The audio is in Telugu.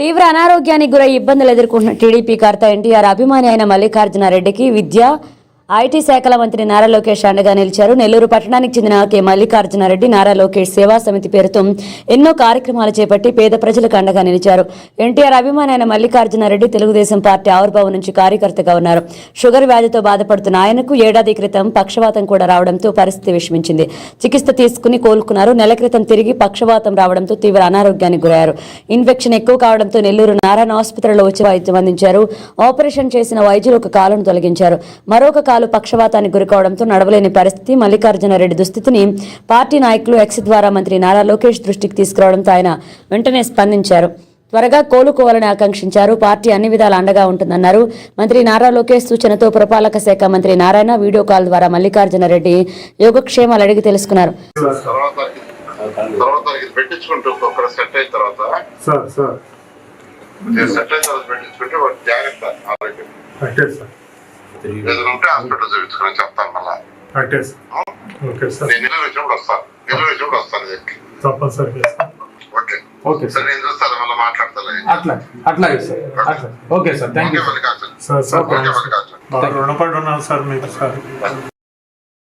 తీవ్ర అనారోగ్యానికి గురై ఇబ్బందులు ఎదుర్కొంటున్న టీడీపీ కర్త ఎన్టీఆర్ అభిమాని అయిన మల్లికార్జునారెడ్డికి విద్య ఐటీ శాఖల మంత్రి నారా లోకేష్ అండగా నిలిచారు. నెల్లూరు పట్టణానికి చెందిన కె. మల్లికార్జునారెడ్డి నారా లోకేష్ సేవా సమితి పేరుతో ఎన్నో కార్యక్రమాలు చేపట్టి పేద ప్రజలకు అండగా నిలిచారు. ఎన్టీఆర్ అభిమాని అయిన మల్లికార్జునారెడ్డి తెలుగుదేశం పార్టీ ఆవిర్భావం నుంచి కార్యకర్తగా ఉన్నారు. షుగర్ వ్యాధితో బాధపడుతున్న ఆయనకు ఏడాది క్రితం పక్షవాతం కూడా రావడంతో పరిస్థితి విషమించింది. చికిత్స తీసుకుని కోలుకున్నారు. నెల క్రితం తిరిగి పక్షవాతం రావడంతో తీవ్ర అనారోగ్యానికి గురయ్యారు. ఇన్ఫెక్షన్ ఎక్కువ కావడంతో నెల్లూరు నారాయణ ఆసుపత్రిలో వచ్చి వైద్యం అందించారు. ఆపరేషన్ చేసిన వైద్యులు ఒక కాలును తొలగించారు. మరొక కాలు పక్షవాతానికి గురికావడంతో నడవలేని పరిస్థితి మల్లికార్జునరెడ్డి దుస్థితిని పార్టీ నాయకులు ఎక్స్ ద్వారా మంత్రి నారా లోకేష్ దృష్టికి తీసుకురావడంతో ఆయన వెంటనే స్పందించారు. త్వరగా కోలుకోవాలని ఆకాంక్షించారు. పార్టీ అన్ని విధాల అండగా ఉంటుందన్నారు. మంత్రి నారా లోకేష్ సూచనతో పురపాలక శాఖ మంత్రి నారాయణ వీడియో కాల్ ద్వారా మల్లికార్జునరెడ్డి యోగక్షేమాలు అడిగి తెలుసుకున్నారు. తర్వాత తర్వాత ఇది పెట్టించుకుంటూ ఏదైనా ఉంటే హాస్పిటల్ చూపించుకుని చెప్తాను మళ్ళా. నేను వచ్చినప్పుడు వస్తాను నెల్లూరు వచ్చినప్పుడు వస్తాను దీనికి తప్పనిసరిగా సార్ ఓకే. ఓకే సరే. సార్ నేను చూస్తాను మళ్ళీ మాట్లాడతాను అట్లా అట్లాగే సార్. అట్లా. Okay sir. Thank you sir. Sir రుణపడి ఉన్నాను సార్ మీకు సార్.